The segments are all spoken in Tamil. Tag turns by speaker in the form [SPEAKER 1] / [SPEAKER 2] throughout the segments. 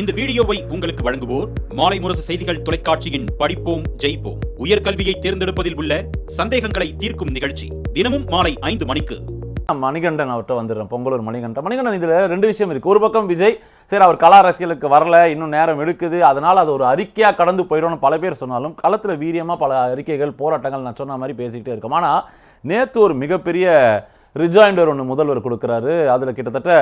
[SPEAKER 1] இந்த வீடியோவை உங்களுக்கு வழங்குவோர் மாலை முரசு செய்திகள் தொலைக்காட்சியின் படிப்போம் ஜெயிப்போம். உயர்கல்வியை தேர்ந்தெடுப்பதில் உள்ள சந்தேகங்களை தீர்க்கும் நிகழ்ச்சி தினமும் மாலை ஐந்து மணிக்கு.
[SPEAKER 2] மணிகண்டன் அவர்கிட்ட வந்துடுறேன் பொங்கலூர் மணிகண்டன். மணிகண்டன் இதில் ரெண்டு விஷயம் இருக்குது ஒரு பக்கம் விஜய் சரி அவர் கலா அரசியலுக்கு வரல இன்னும் நேரம் எடுக்குது அதனால் அது ஒரு அறிக்கையாக கடந்து போயிடும்னு பல பேர் சொன்னாலும் களத்தில் வீரியமாக பல அறிக்கைகள் போராட்டங்கள் நான் சொன்ன மாதிரி பேசிக்கிட்டே இருக்கோம். ஆனால் நேற்று ஒரு மிகப்பெரிய ரிஜாயிண்டர் ஒன்று முதல்வர் கொடுக்குறாரு. அதில் கிட்டத்தட்ட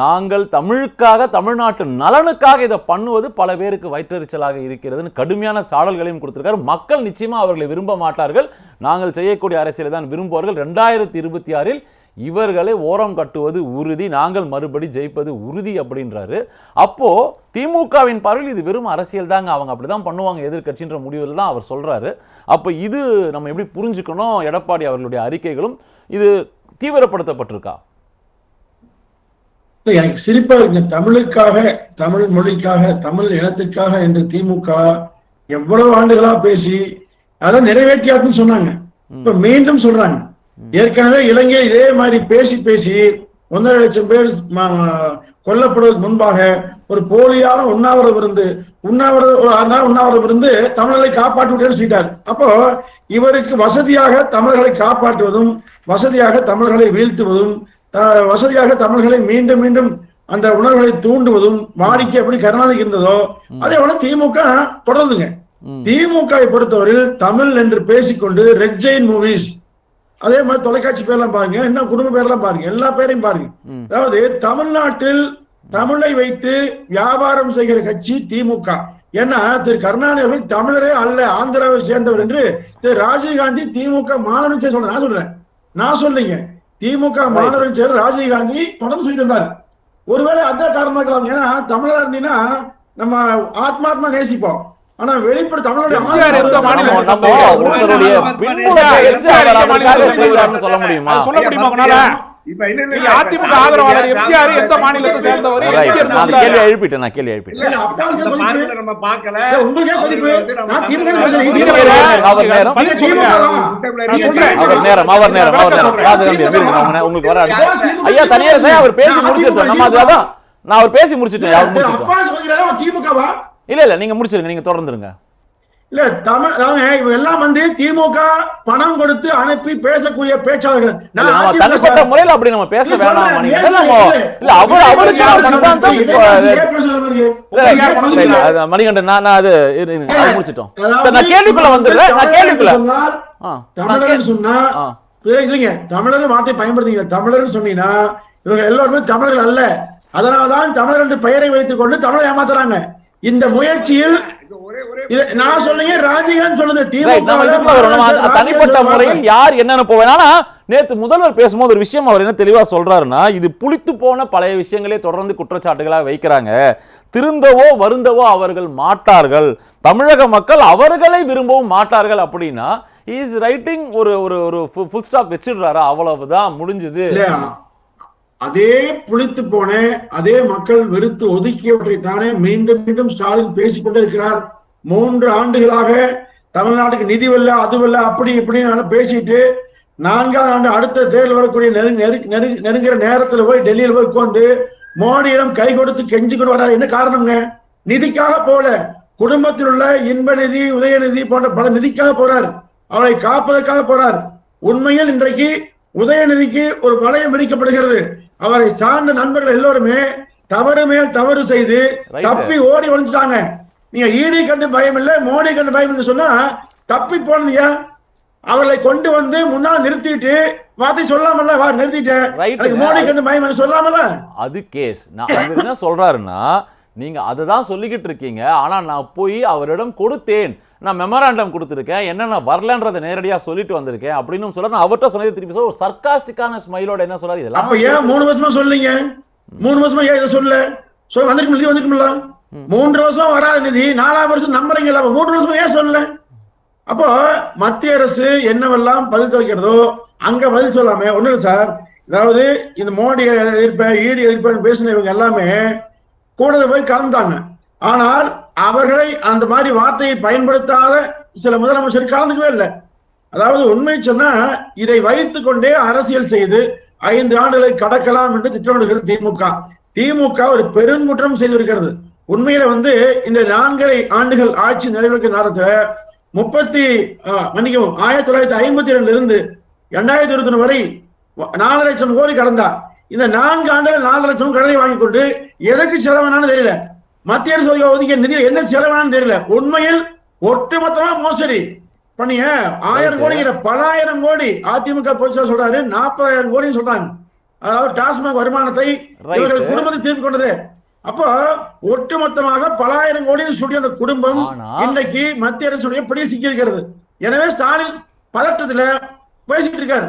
[SPEAKER 2] நாங்கள் தமிழுக்காக தமிழ்நாட்டு நலனுக்காக இதை பண்ணுவது பல பேருக்கு வயிற்றெரிச்சலாக இருக்கிறதுன்னு கடுமையான சாடல்களையும் கொடுத்துருக்காரு. மக்கள் நிச்சயமாக அவர்களை விரும்ப மாட்டார்கள். நாங்கள் செய்யக்கூடிய அரசியலை தான் விரும்புவார்கள். ரெண்டாயிரத்தி இருபத்தி ஆறில் இவர்களை ஓரம் கட்டுவது உறுதி நாங்கள் மறுபடி ஜெயிப்பது உறுதி அப்படின்றாரு. அப்போது திமுகவின் பார்வையில் இது வெறும் அரசியல் தாங்க அவங்க அப்படிதான் பண்ணுவாங்க எதிர்க்கட்சின்ற முடிவில் தான் அவர் சொல்கிறாரு அப்போ இது நம்ம எப்படி புரிஞ்சுக்கணும்? எடப்பாடி அவர்களுடைய அறிக்கைகளும் இது தீவிரப்படுத்தப்பட்டிருக்கா?
[SPEAKER 3] எனக்கு சிரிப்பா இருக்கு. தமிழுக்காக தமிழ் மொழிக்காக தமிழ் இனத்துக்காக என்று திமுக எவ்வளவு ஆண்டுகளா பேசி அதை நிறைவேற்றியாதுன்னு சொன்னாங்க. இப்ப மீண்டும் சொல்றாங்க. ஏற்கனவே இலங்கை இதே மாதிரி பேசி பேசி ஒன்றரை லட்சம் பேர் கொல்லப்படுவதற்கு முன்பாக ஒரு போலியான உண்ணாவிரதம் இருந்து உண்ணாவிரதம் உண்ணாவிரதம் இருந்து தமிழர்களை காப்பாற்றி விட்டேன்னு சொல்லிட்டார். அப்போ இவருக்கு வசதியாக தமிழர்களை காப்பாற்றுவதும் வசதியாக தமிழர்களை வீழ்த்துவதும் வசதியாக தமிழர்களை மீண்டும் மீண்டும் அந்த உணர்வுகளை தூண்டுவதும் வாடிக்கை எப்படி கருணாநிதி இருந்ததோ அதே போல திமுக தொடருதுங்க. திமுகவை பொறுத்தவரையில் தமிழ் என்று பேசிக்கொண்டு ரெட் ஜெயின் மூவிஸ் அதே மாதிரி தொலைக்காட்சி பேர்லாம் பாருங்க இன்னும் குடும்ப பேர்லாம் பாருங்க எல்லா பேரையும் பாருங்க. அதாவது தமிழ்நாட்டில் தமிழை வைத்து வியாபாரம் செய்கிற கட்சி திமுக. ஏன்னா திரு கருணாநிதி தமிழரே அல்ல ஆந்திராவை சேர்ந்தவர் என்று திரு ராஜீவ்காந்தி திமுக மாணவன் சொல்றேன். நான் சொல்றேன். நான் சொல்றீங்க. திமுக மாணவன் செயலர் ராஜீவ்காந்தி தொடர்ந்து சொல்லிட்டு இருந்தார் ஒருவேளை அதான் காரணமா இருக்கலாம். ஏன்னா தமிழரா இருந்தீங்கன்னா நம்ம ஆத்மாத்மா நேசிப்போம். ஆனா வெளிப்பட
[SPEAKER 2] செய்கிறாருன்னு சொல்ல முடியுமா?
[SPEAKER 4] சொல்ல முடியுமா. அதிமுக ஆதரவாளர் எம்ஜிஆர் எந்த மாநிலத்தை சேர்ந்தவர்?
[SPEAKER 2] கேள்வி எழுப்பிட்டேன். நான் கேள்வி.
[SPEAKER 5] அவரு தமிழ்நாடு
[SPEAKER 2] நேரம். அவர் நேரம். அவர் நேரம் உங்களுக்கு வர ஐயா தனியார் அவர் பேசி முடிச்சிட்டோம் நம்ம அதுதான் நான் அவர் பேசி முடிச்சிட்டேன். அவர் முடிச்சிட்டோம்
[SPEAKER 3] திமுகவா
[SPEAKER 2] இல்ல இல்ல நீங்க முடிச்சிருங்க நீங்க தொடர்ந்துருங்க.
[SPEAKER 3] இல்ல தமிழ் இவங்க எல்லாம் வந்து திமுக பணம் கொடுத்து அனுப்பி பேசக்கூடிய பேச்சாளர்கள்.
[SPEAKER 2] தனிப்பட்ட. முறையில் அப்படி நம்ம பேச வேணாம் மணிகண்டன்.
[SPEAKER 3] இல்ல.
[SPEAKER 2] அவர் அவருக்கு நான் அது முடிச்சிட்டோம். நான் கேள்விக்குள்ள வந்துடுறேன் நான்
[SPEAKER 3] தமிழர்
[SPEAKER 2] கேள்விக்குள்ள.
[SPEAKER 3] சொன்னா இல்லைங்க தமிழர் வார்த்தை பயன்படுத்தீங்க தமிழர்னு சொன்னீங்கன்னா இவங்க எல்லாருமே தமிழர்கள் அல்ல. அதனால்தான் தமிழர் என்று பெயரை வைத்துக் கொண்டு தமிழை ஏமாத்துறாங்க. இந்த முயற்சியில் நான் சொல்லுங்க ராஜீவன் சொல்லுது
[SPEAKER 2] தனிப்பட்ட முறையில் யார் என்னன்னு போவேன். நேத்து முதல்வர் பேசும்போது ஒரு விஷயம் அவர் என்ன தெளிவா சொல்றாருன்னா இது புளித்து போன பழைய விஷயங்களே தொடர்ந்து குற்றச்சாட்டுகளாக வைக்கிறாங்க. திருந்தவோ வருந்தவோ அவர்கள் மாட்டார்கள். தமிழக மக்கள் அவர்களை விரும்பவும் மாட்டார்கள் அப்படின்னா இஸ் ரைட்டிங் ஒரு ஒரு ஒரு ஃபுல் ஸ்டாப் வச்சிடுறாரா? அவ்வளவுதான் முடிஞ்சது.
[SPEAKER 3] அதே புளித்து போன அதே மக்கள் வெறுத்து ஒதுக்கியவற்றை தானே மீண்டும் மீண்டும் ஸ்டாலின் பேசிக்கொண்டே இருக்கிறார் மூன்று ஆண்டுகளாக தமிழ்நாட்டுக்கு நிதி வரல அது வரல அப்படி இப்படின்னு பேசிட்டு நான்காவது ஆண்டு அடுத்த தேர்தல் வரக்கூடிய நெருங்க நெரு- நெரு- நெருங்குற நேரத்துல போய் டெல்லியில போய் உட்காந்து மோடியிடம் கை கொடுத்து கெஞ்சி கொண்டு வராரு. என்ன காரணம்ங்க? நிதிக்காக போல குடும்பத்தில் உள்ள இன்ப நிதி உதயநிதி போன்ற பல நிதிக்காக போறார். அவரை காப்பதற்காக போறார். உண்மையில் இன்றைக்கு உதயநிதிக்கு ஒரு வளையம் விரிக்கப்படுகிறது. அவரை சார்ந்த நண்பர்கள் எல்லோருமே தவறு மேல் தவறு செய்து. தப்பி ஓடி ஒழிஞ்சிட்டாங்க நீங்க ஈடி கண்டு பயம் இல்ல மோடி கண்டு பயம் இல்லை சொன்னா தப்பி போனதுயா அவர்களை கொண்டு வந்து முன்னால் நிறுத்திட்டு வார்த்தை சொல்லாமல்ல வா நிறுத்திட்டேன். எனக்கு மோடி கண்டு பயம் சொல்லாமல்ல.
[SPEAKER 2] அது கேஸ் நான் என்ன சொல்றாருன்னா நீங்க அதை தான் சொல்லிக்கிட்டு இருக்கீங்க. ஆனா நான் போய் அவரிடம் கொடுத்தேன். நான் மெமராண்டம் கொடுத்துருக்கேன். என்னென்ன வரலன்றதை நேரடியா சொல்லிட்டு வந்திருக்கேன். அப்படின்னு சொல்ல நான் அவர்கிட்ட சொன்னது திருப்பி சொல்ல ஒரு சர்க்காஸ்டிக்கான ஸ்மைலோட என்ன சொல்றாரு இதெல்லாம்?
[SPEAKER 3] அப்ப ஏன் மூணு வருஷமா சொல்லீங்க? மூணு வருஷமா ஏன் இதை சொல்ல சொல்ல வந்திருக்கும் நிதி வந்திருக்கும்ல? மூன்று வருஷம் வராத நிதி நாலாவது வருஷம் நம்புறீங்களா அப்ப மூன்று வருஷமா ஏன் சொல்லல? அப்போ மத்திய அரசு என்னவெல்லாம் பதில் தொலைக்கிறதோ அங்க பதில் சொல்லாம ஒண்ணு இல்லை சார். அதாவது இந்த மோடி எதிர்ப்பேன் ஈடி எதிர்ப்பேன் பேசின இவங்க எல்லாமே கூட போய் கலந்தாங்க ஆனால் அவர்களை அந்த மாதிரி வார்த்தையை பயன்படுத்தாத சில முதலமைச்சர் கலந்துக்கவே இல்லை. அதாவது உண்மை சொன்னா இதை வைத்துக் கொண்டே அரசியல் செய்து ஐந்து ஆண்டுகளை கடக்கலாம் என்று திட்டமிடுகிறது திமுக. திமுக ஒரு பெருங்குற்றம் செய்திருக்கிறது. உண்மையில வந்து இந்த நான்கரை ஆண்டுகள் ஆட்சி நிறைவேற்ற நேரத்துல முப்பத்தி மன்னிக்கவும் ஆயிரத்தி தொள்ளாயிரத்தி ஐம்பத்தி ரெண்டுல இருந்து இரண்டாயிரத்தி இருபத்தி ஒண்ணு வரை நாலு லட்சம் கோடி கடந்தா. இந்த நான்கு ஆண்டுகள் நாலு லட்சம் கடனை வாங்கி கொண்டு எதற்கு செலவானான்னு தெரியல. மத்திய அரசு ஒதுக்கிய நிதியில் என்ன செலவானான்னு தெரியல. உண்மையில் ஒட்டுமொத்தமா மோசடி. பண்ணிய ஆயிரம்
[SPEAKER 2] Right.
[SPEAKER 3] கோடிங்கிற பலாயிரம் கோடி அதிமுக பொதுச்சா சொல்றாரு நாற்பதாயிரம் கோடின்னு சொல்றாங்க. அதாவது டாஸ்மாக் வருமானத்தை. இவர்கள் குடும்பத்தை திருப்பி கொண்டது. அப்போ ஒட்டுமொத்தமாக பலாயிரம் கோடி சொல்லி அந்த குடும்பம்
[SPEAKER 2] ஆனா
[SPEAKER 3] இன்றைக்கு மத்திய அரசுடைய பிடி சிக்கி இருக்கிறது எனவே ஸ்டாலின் பதட்டத்துல பேசிட்டு இருக்காரு.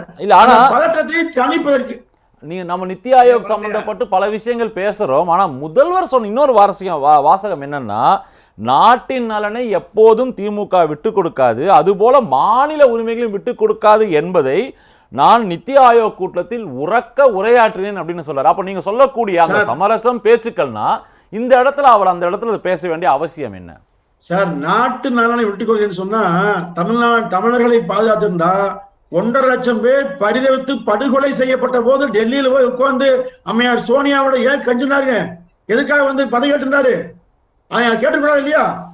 [SPEAKER 3] பதட்டத்தை தணிப்பதற்கு
[SPEAKER 2] நீங்க நம்ம நித்தி ஆயோக் சம்பந்தப்பட்டு பல விஷயங்கள் பேசுறோம். ஆனா முதல்வர் சொன்ன இன்னொரு வாரசியம் வா- வாசகம் என்னன்னா நாட்டின் நலனை எப்போதும் திமுக விட்டு கொடுக்காது அதுபோல மாநில உரிமைகளையும் விட்டு கொடுக்காது என்பதை நான் நித்தி ஆயோக் கூட்டத்தில் உறக்க உரையாற்றினேன் அப்படின்னு சொல்றாரு. அப்ப நீங்க சொல்லக்கூடிய அந்த. சமரசம் பேச்சுக்கள்னா இந்த இடத்துல அவர் அந்த இடத்துல பேச வேண்டிய அவசியம் என்ன?
[SPEAKER 3] சார் நாட்டு நலனை விட்டுக்கொள்கிறேன்னு சொன்னா தமிழ்நாடு தமிழர்களை பாதுகாத்திருந்தா ஒன்றரை லட்சம் பேர் பரிதவித்து படுகொலை செய்யப்பட்ட போது டெல்லியில போய் உட்கார்ந்து அம்மையார் சோனியாவோட ஏன் கஞ்சினாருங்க? எதுக்காக வந்து பதவி கேட்டிருந்தாரு? அதை கேட்டுக்கூடாது இல்லையா?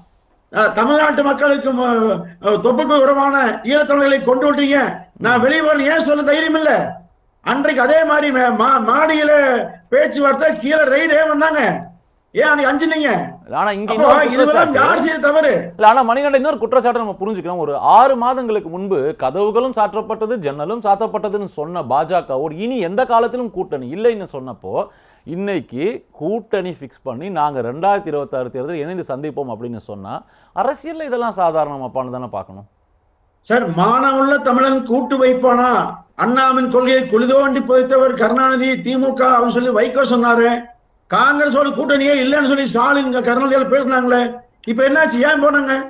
[SPEAKER 3] தமிழ்நாட்டு மக்களுக்கு தொப்புக்கு உரமான ஈழத்தமிழர்களை கொண்டு விட்டீங்க. நான் வெளியே வரணும் ஏன் சொல்ல தைரியம் இல்ல? அன்றைக்கு அதே மாதிரி மா- மாடியில பேச்சுவார்த்தை கீழே ரைடே வந்தாங்க.
[SPEAKER 2] இன்னொரு குற்றச்சாட்டு- நம்ம புரிஞ்சுக்கிறோம் ஒரு ஆறு மாதங்களுக்கு முன்பு கதவுகளும் சாற்றப்பட்டது ஜன்னலும் சாத்தப்பட்டதுன்னு சொன்ன பாஜகவோடு இனி எந்த காலத்திலும் கூட்டணி இல்லைன்னு சொன்னப்போ இன்னைக்கு கூட்டணி ஃபிக்ஸ் பண்ணி நாங்க ரெண்டாயிரத்தி இருபத்தாறு தேர்தல் இணைந்து சந்திப்போம் அப்படின்னு சொன்னா அரசியல்ல இதெல்லாம் சாதாரணமாப்பான்னு தானே பார்க்கணும்.
[SPEAKER 3] சார் மானமுள்ள தமிழன் கூட்டு வைப்பானா? அண்ணாவின் கொள்கையை குளிதோண்டி புதைத்தவர் கருணாநிதி திமுக அப்படின்னு சொல்லி வைகோ சொன்னாரு. காங்கிரஸோட கூட்டணியே இல்லைன்னு சொல்லி ஸ்டாலின் கருணாநிதியால் பேசினாங்களே. இப்ப என்னாச்சு? ஏன் போனாங்க?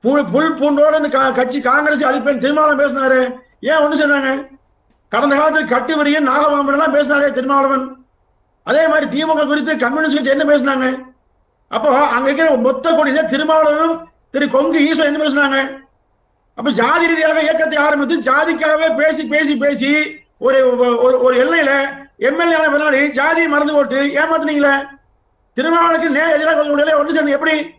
[SPEAKER 3] புல் புல் பூண்டோட இந்த கா- கட்சி காங்கிரஸ் அழிப்பேன் திருமாவளவன் பேசினாரு. ஏன் ஒண்ணு சொன்னாங்க? கடந்த காலத்தில் கட்டு வரியும் நாகபாம்பன் எல்லாம் பேசினாரே திருமாவளவன். அதே மாதிரி திமுக குறித்து கம்யூனிஸ்ட் கட்சி என்ன பேசினாங்க? அப்போ அங்க இருக்கிற மொத்த கொடியில திருமாவளவனும் திரு கொங்கு ஈஸ்வரன் என்ன பேசினாங்க? அப்ப ஜாதி ரீதியாக இயக்கத்தை ஆரம்பித்து ஜாதிக்காகவே பேசி பேசி பேசி ஒரு ஒரு- எல்லையில எம்எல்ஏ பின்னாடி ஜாதியை மறந்து போட்டு ஏமாத்துனீங்களே? திருமாவளவுக்கு நே எதிராக ஒன்று சேர்ந்து எப்படி?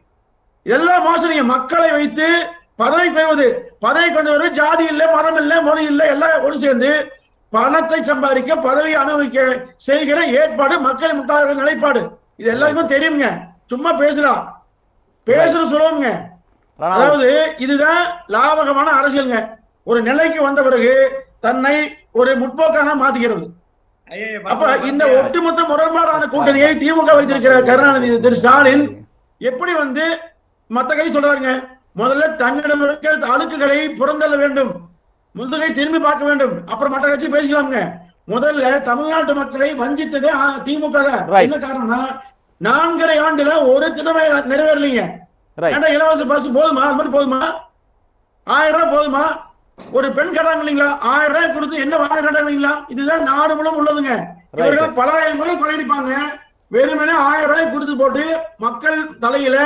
[SPEAKER 3] இதெல்லாம் மோசடிங்க மக்களை வைத்து பதவி பெறுவது. பதவி கொண்டு வருவது ஜாதி இல்லை மதம் இல்லை மொழி இல்லை எல்லாம் ஒன்று சேர்ந்து பணத்தை சம்பாதிக்க பதவியை அனுபவிக்க செய்கிற ஏற்பாடு மக்களை முட்டாத நிலைப்பாடு. இது எல்லாருக்கும் தெரியுங்க சும்மா பேசலாம் பேசுற சொல்லுவோங்க அதாவது இதுதான் லாபகமான அரசியலுங்க. ஒரு நிலைக்கு வந்த பிறகு தன்னை ஒரு முற்போக்கான மாத்திக்கிறது
[SPEAKER 5] ஐயே,
[SPEAKER 3] அப்ப இந்த ஒட்டுமொத்த முரண்பாடான கூட்டணியை திமுக வைத்திருக்கிற கருணாநிதி திரு ஸ்டாலின் எப்படி வந்து மத்த கை சொல்றாருங்க? முதல்ல தன்னிடம் இருக்கிற அழுக்குகளை புறந்தள்ள வேண்டும். முதுகை திரும்பி பார்க்க வேண்டும். அப்புறம் மற்ற கட்சி பேசிக்கலாம்ங்க. முதல்ல தமிழ்நாட்டு மக்களை வஞ்சித்தது திமுக. என்ன காரணம்னா நான்கரை ஆண்டுல ஒரு திட்டமே நிறைவேறலீங்க. இலவச பஸ் போதுமா? அது மட்டும் போதுமா? ஆயிரம் ரூபாய் போதுமா? ஒரு பெண் கேட்டாங்க இல்லைங்களா ஆயிரம் ரூபாய் கொடுத்து என்ன வாங்க கேட்டாங்க இல்லைங்களா இதுதான் நாடு முழுவதும் உள்ளதுங்க. இவர்கள் பல ஆயிரம் ரூபாய் கொள்ளையடிப்பாங்க வெறுமனே ஆயிரம் ரூபாய் கொடுத்து போட்டு மக்கள் தலையில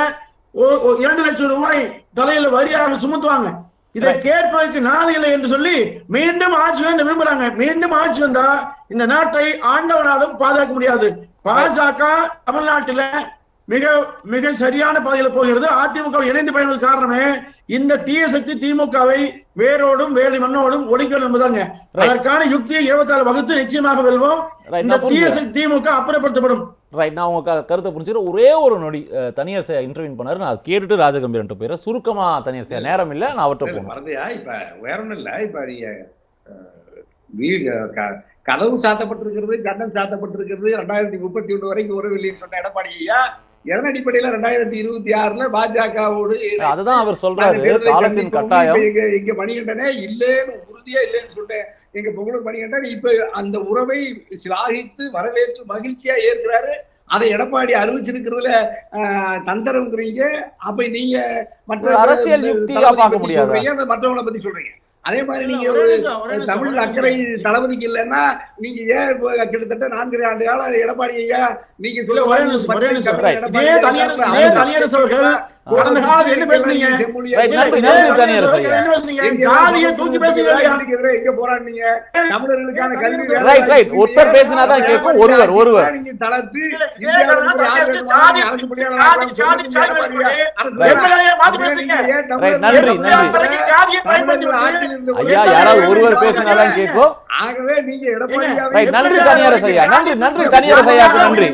[SPEAKER 3] இரண்டு லட்சம் ரூபாய் தலையில வரியாக சுமத்துவாங்க. இதை கேட்பதற்கு நாள் இல்லை என்று சொல்லி மீண்டும் ஆட்சி வேண்டும் விரும்புறாங்க. மீண்டும் ஆட்சி வந்தா இந்த நாட்டை ஆண்டவனாலும் பாதுகாக்க முடியாது. பாஜக தமிழ்நாட்டில மிக மிக சரியான பாதையில போகிறது. அதிமுக இணைந்து பயணம் காரணமே இந்த தீய சக்தி திமுகவை வேரோடும் வேலி மண்ணோடும் ஒழிக்கணும் என்பதாங்க அதற்கான யுக்தியை இருபத்தாறு வகுத்து நிச்சயமாக வெல்வோம்.
[SPEAKER 2] Right,
[SPEAKER 3] இந்த தீய. சக்தி திமுக அப்புறப்படுத்தப்படும்.
[SPEAKER 2] ரைட் நான் உங்க க- கருத்தை புரிஞ்சுக்கிறேன். ஒரே ஒரு நொடி தனியார் இன்டர்வியூ பண்ணாரு. நான் அதை கேட்டுட்டு ராஜகம்பீரன்ட்ட போயிடுறேன். சுருக்கமா தனியார் செய்ய நேரம் இல்லை நான் அவர்கிட்ட போகணும்.
[SPEAKER 5] மறந்தியா? இப்ப வேற ஒண்ணும் இல்ல. இப்ப நீங்க வீடு கதவு சாத்தப்பட்டிருக்கிறது ஜன்னல் சாத்தப்பட்டிருக்கிறது ரெண்டாயிரத்தி முப்பத்தி ஒண்ணு வரைக்கும் உறவில்லைன்னு சொன்ன எடப்பாடி ஐயா. எதன் அடிப்படையில ரெண்டாயிரத்தி இருபத்தி ஆறுல பாஜகவோடு
[SPEAKER 2] அதுதான் அவர் சொல்றாரு. காலத்தின். கட்டாயம்.
[SPEAKER 5] எங்க மணிகண்டனே இல்லேன்னு உறுதியா இல்லைன்னு சொல்லிட்டேன் எங்க புகழ் மணிகண்டன் இப்ப அந்த உறவை சிலாகித்து வரவேற்று மகிழ்ச்சியா ஏற்கிறாரு. அதை எடப்பாடி அறிவிச்சிருக்கிறதுல ஆஹ், தந்திரம்ங்கிறீங்க. அப்ப நீங்க மற்ற
[SPEAKER 2] அரசியல் யுக்தியா பார்க்க முடியாதா?
[SPEAKER 5] மற்றவங்கள பத்தி சொல்றீங்க. அதே மாதிரி நீங்க
[SPEAKER 3] ஒரே
[SPEAKER 5] தமிழ் அக்கறை. தளபதிக்கு இல்லைன்னா நீங்க ஏன் கிட்டத்தட்ட நான்கு ஆண்டு காலம் எடப்பாடி ஐயா நீங்க
[SPEAKER 3] அவர்கள்
[SPEAKER 4] கடந்த காலத்துல என்ன பேசுனீங்க?
[SPEAKER 5] எங்க போராடினீங்க தமிழர்களுக்கான கல்வி.
[SPEAKER 2] ஒருத்தர் பேசினாதான் கேட்கும். ஒருவர், ஒருவர்.
[SPEAKER 5] நீங்க தளர்த்து அரசு சொல்லி
[SPEAKER 2] நன்றி, நன்றி.
[SPEAKER 4] ஜாதியை பயன்படுத்தி
[SPEAKER 5] தமிழர்கள்
[SPEAKER 4] வந்து
[SPEAKER 5] ஆட்சியில் இருந்த
[SPEAKER 2] ஐயா யாராவது ஒருவர்
[SPEAKER 5] ஜாதி
[SPEAKER 2] பேசினாதான்
[SPEAKER 5] ஜாதி.
[SPEAKER 2] கேட்கும்
[SPEAKER 5] ஆகவே நீங்க
[SPEAKER 2] Right, நன்றி
[SPEAKER 5] எப்படி
[SPEAKER 2] தனியார் ஐயா. நன்றி நன்றி தனியார் ஐயாக்கு நன்றி?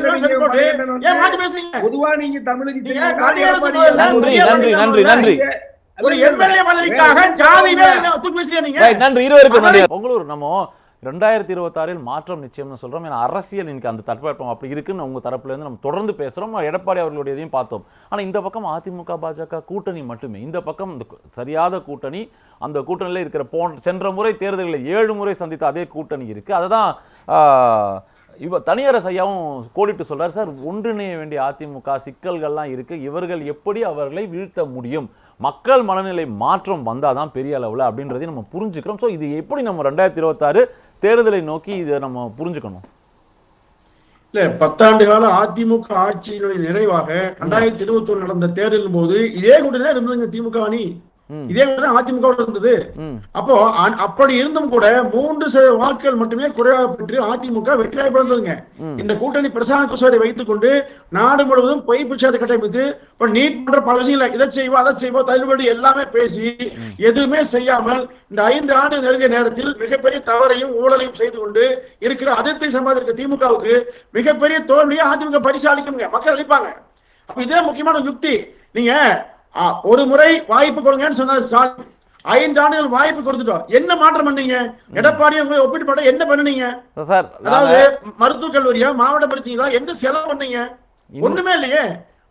[SPEAKER 5] பொதுவா நீங்க தமிழுக்கு எடப்பாடி
[SPEAKER 2] நன்றி நன்றி நன்றி நன்றி.
[SPEAKER 4] ஒரு எம்எல்ஏ பதவிக்காக
[SPEAKER 2] ரைட் நன்றி இருவருக்கும் நன்றி. பொங்கலூர் நம்ம ரெண்டாயிரத்தி இருபத்தாறில் மாற்றம் நிச்சயம்னு சொல்கிறோம் ஏன்னா அரசியல் இன்னைக்கு அந்த தட்பவெப்பம் அப்படி இருக்குன்னு உங்கள் தரப்புலேருந்து நம்ம தொடர்ந்து பேசுகிறோம் எடப்பாடி அவர்களுடையதையும் பார்த்தோம். ஆனால் இந்த பக்கம் அதிமுக பாஜக கூட்டணி மட்டுமே. இந்த பக்கம் இந்த சரியாத கூட்டணி அந்த கூட்டணியில் இருக்கிற போன் சென்ற முறை தேர்தலில் ஏழு முறை சந்தித்த அதே கூட்டணி இருக்குது அதை தான் இவ தனியரசு ஐயாவும் கோடிட்டு சொல்கிறார் சார் ஒன்றிணைய வேண்டிய அதிமுக சிக்கல்கள்லாம் இருக்குது இவர்கள் எப்படி அவர்களை வீழ்த்த முடியும்? மக்கள் மனநிலை மாற்றம் வந்தால் தான் பெரிய அளவில் அப்படின்றதையும் நம்ம புரிஞ்சுக்கிறோம். ஸோ இது எப்படி நம்ம ரெண்டாயிரத்தி இருபத்தாறு தேர்தலை நோக்கி இதை நம்ம புரிஞ்சுக்கணும்
[SPEAKER 3] இல்ல பத்தாண்டு கால அதிமுக ஆட்சியினுடைய நிறைவாக ரெண்டாயிரத்தி இருபத்தி ஒண்ணு நடந்த தேர்தலின் போது இதே கூட்டணி தான் இருந்ததுங்க திமுக அணி. இதே அதிமுக இருந்தது. அப்போ அப்படி இருந்தும் கூட மூன்று வாக்குகள் மட்டுமே குறைவாக பெற்று அதிமுக வெற்றியாக பிறந்ததுங்க. இந்த கூட்டணி பிரசாந்த் கிஷோரை வைத்துக் கொண்டு நாடு முழுவதும் பொய் பிரச்சாரத்தை கட்டமைத்து இப்ப நீட் போன்ற பல விஷயங்களை இதை செய்வோம் அதை செய்வோம் தள்ளுபடி எல்லாமே பேசி எதுவுமே செய்யாமல் இந்த ஐந்து ஆண்டு நெருங்கிய நேரத்தில் மிகப்பெரிய தவறையும் ஊழலையும் செய்து கொண்டு இருக்கிற அதிருப்தி சம்பாதித்த திமுகவுக்கு மிகப்பெரிய தோல்வியை அதிமுக பரிசு அளிக்குங்க. மக்கள் அளிப்பாங்க. அப்ப இதே முக்கியமான யுக்தி. நீங்க ஒரு முறை வாய்ப்பு கொடுங்கன்னு சொன்னார் ஸ்டாலின். ஐந்து ஆண்டுகள் வாய்ப்பு கொடுத்துட்டோம் என்ன மாற்றம் பண்ணீங்க? எடப்பாடியை உங்களை ஒப்பிட்டு பார்த்தா என்ன பண்ணுனீங்க?
[SPEAKER 2] சார்
[SPEAKER 3] அதாவது மருத்துவக் கல்லூரியா மாவட்ட பரிசீலா என்ன செலவு பண்ணீங்க? ஒண்ணுமே இல்லையே.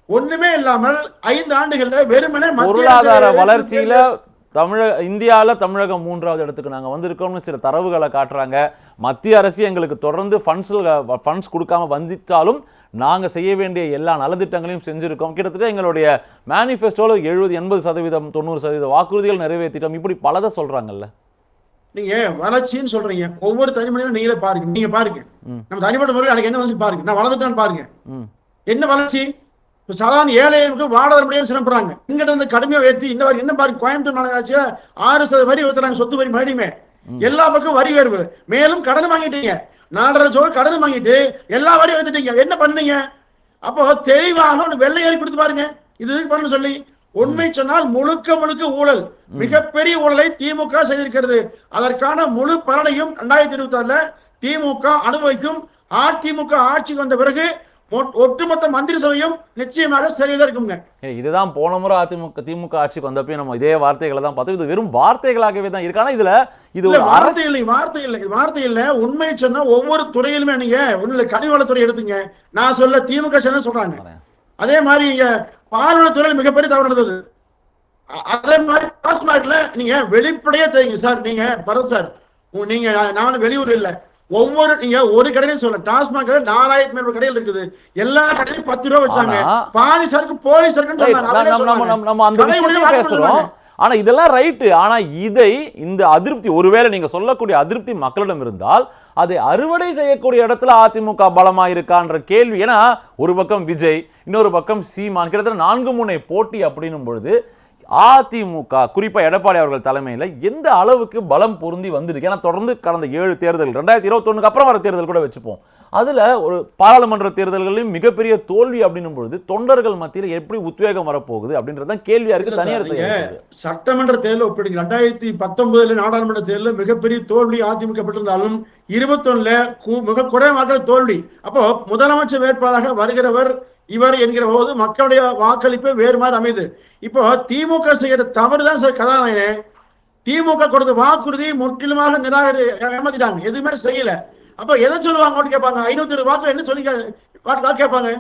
[SPEAKER 3] ஒண்ணுமே இல்லாமல் ஐந்து ஆண்டுகள்ல வெறுமனே
[SPEAKER 2] பொருளாதார வளர்ச்சியில தமிழக இந்தியாவில் தமிழகம் மூன்றாவது இடத்துக்கு நாங்கள் வந்திருக்கோம்னு சில தரவுகளை காட்டுறாங்க. மத்திய அரசு எங்களுக்கு தொடர்ந்து ஃபண்ட்ஸில் ஃபண்ட்ஸ் கொடுக்காம வந்துட்டாலும் நாங்கள் செய்ய வேண்டிய எல்லா நலத்திட்டங்களையும் செஞ்சுருக்கோம். கிட்டத்தட்ட எங்களுடைய மேனிஃபெஸ்டோவில் எழுபது எண்பது சதவீதம் தொண்ணூறு சதவீத வாக்குறுதிகள் நிறைவேற்றிட்டோம். இப்படி பலதை சொல்கிறாங்கல்ல
[SPEAKER 3] நீங்க வளர்ச்சின்னு சொல்றீங்க. ஒவ்வொரு தனி மனிதனும் நீங்களே பாருங்க. நீங்க பாருங்க. நம்ம தனிப்பட்ட முறையில் எனக்கு என்ன வந்து பாருங்க. நான் வளர்ந்துட்டேன்னு பாருங்க. என்ன வளர்ச்சி? இப்ப சாதாரண ஏழைகளுக்கு வாடகை முடியாது சிரமப்படுறாங்க இங்கிட்ட இருந்து கடுமையா உயர்த்தி இந்த வரி என்ன பாருங்க கோயம்புத்தூர் மாநகராட்சியில ஆறு சதவீத வரி ஊத்துறாங்க சொத்து வரி மறுபடியுமே. எல்லா பக்கம் வரி உயர்வு. மேலும் கடன் வாங்கிட்டீங்க. நாலரை லட்சம் கடன் வாங்கிட்டு எல்லா வரியும் எடுத்துட்டீங்க. என்ன பண்ணீங்க? அப்போ தெளிவாக ஒரு வெள்ளை ஏறி கொடுத்து பாருங்க. இது பண்ணு சொல்லி. உண்மை சொன்னால் முழுக்க முழுக்க ஊழல். மிகப்பெரிய ஊழலை திமுக செய்திருக்கிறது. அதற்கான முழு பலனையும் ரெண்டாயிரத்தி இருபத்தி ஆறுல திமுக அனுபவிக்கும். அதிமுக ஆட்சிக்கு வந்த பிறகு ஒட்டுமொத்த மந்திரி சபையும் நிச்சயமாக சரியாக இருக்குங்க.
[SPEAKER 2] இதுதான் போன முறை அதிமுக திமுக ஆட்சிக்கு வந்தப்பயும் நம்ம இதே வார்த்தைகளை தான் பார்த்தோம். இது வெறும் வார்த்தைகளாகவே தான் இருக்கு. ஆனா இதுல இது
[SPEAKER 3] வார்த்தை இல்லை வார்த்தை இல்லை வார்த்தை இல்ல. உண்மை சொன்னா ஒவ்வொரு துறையிலுமே நீங்க ஒண்ணு கனிவளத்துறை எடுத்துங்க. நான் சொல்ல திமுக சொன்ன சொல்றாங்க. அதே மாதிரி நீங்க பால்வளத்துறையில் மிகப்பெரிய தவறு நடந்தது. அதே மாதிரி டாஸ்மாக்ல நீங்க வெளிப்படையா தெரியுங்க சார். நீங்க பரத் சார் நீங்க நானும் வெளியூர் இல்ல. ஒவ்வொரு நீங்க ஒரு கடையிலும் சொல்ல டாஸ்மாக்ல நாலாயிரத்தி மேற்பட்ட கடையில் இருக்குது. எல்லா கடையிலும் பத்து ரூபா வச்சாங்க. பாதி சரக்கு போலி
[SPEAKER 2] பேசுறோம். ஆனா இதெல்லாம் ரைட்டு ஆனா இதை இந்த அதிருப்தி ஒருவேளை நீங்க சொல்லக்கூடிய அதிருப்தி மக்களிடம் இருந்தால் அதை அறுவடை செய்யக்கூடிய இடத்துல அதிமுக பலமா இருக்கான்ற கேள்வி. ஏன்னா ஒரு பக்கம் விஜய் இன்னொரு பக்கம் சீமான். கிட்டத்தட்ட நான்கு முனை போட்டி அப்படின்னும் பொழுது அதிமுக குறிப்பா எடப்பாடி அவர்கள் தலைமையில எந்த அளவுக்கு பலம் பொருந்தி வந்திருக்கு? ஏன்னா தொடர்ந்து கடந்த ஏழு தேர்தல் ரெண்டாயிரத்தி இருபத்தொன்னுக்கு அப்புறம் வர தேர்தல் கூட வச்சுப்போம். அதுல ஒரு பாராளுமன்ற தேர்தல்களிலும் மிகப்பெரிய தோல்வி அப்படின்னும் பொழுது தொண்டர்கள் மத்தியில் எப்படி உத்வேகம் வரப்போகுது அப்படின்றது தான் கேள்வியா இருக்கு தனியார்
[SPEAKER 3] சட்டமன்ற தேர்தல் ஒப்பிடுங்க. ரெண்டாயிரத்தி பத்தொன்பதுல நாடாளுமன்ற தேர்தலில் மிகப்பெரிய தோல்வி அதிமுக பெற்றிருந்தாலும் இருபத்தொன்னுல மிக குறைவாக தோல்வி. அப்போ முதலமைச்சர் வேட்பாளராக வருகிறவர் இவர் என்கிற போது மக்களுடைய வாக்களிப்பு வேறு மாதிரி அமையுது இப்போ திமுக செய்கிற தவறு தான் சார் கதாநாயகனே. திமுக கொடுத்த வாக்குறுதி முற்றிலுமாக நிராகரி ஏமாத்திட்டாங்க. எதுவுமே செய்யல. அப்ப எதை சொல்லுவாங்க கேட்பாங்க? ஐநூத்தி இருபது வாக்கு என்ன சொல்லி வாக்கு கேட்பாங்க?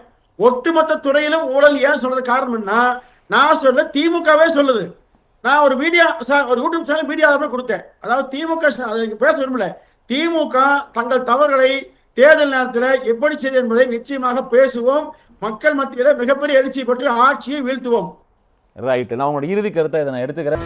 [SPEAKER 3] ஒட்டுமொத்த துறையிலும் ஊழல் ஏன் சொல்றது காரணம்னா நான் சொல்ல திமுகவே சொல்லுது. நான் ஒரு மீடியா ஒரு யூடியூப் சேனல் மீடியா கொடுத்தேன். அதாவது திமுக அதுக்கு பேச விரும்பல. திமுக தங்கள் தவறுகளை தேர்தல் நேரத்தில் எப்படி செய்து என்பதை நிச்சயமாக பேசுவோம். மக்கள் மத்தியில் மிகப்பெரிய எழுச்சி பெற்று ஆட்சியை வீழ்த்துவோம்.
[SPEAKER 2] ரைட் நான் உங்களோட இறுதி கருத்தை இதை நான் எடுத்துக்கிறேன்.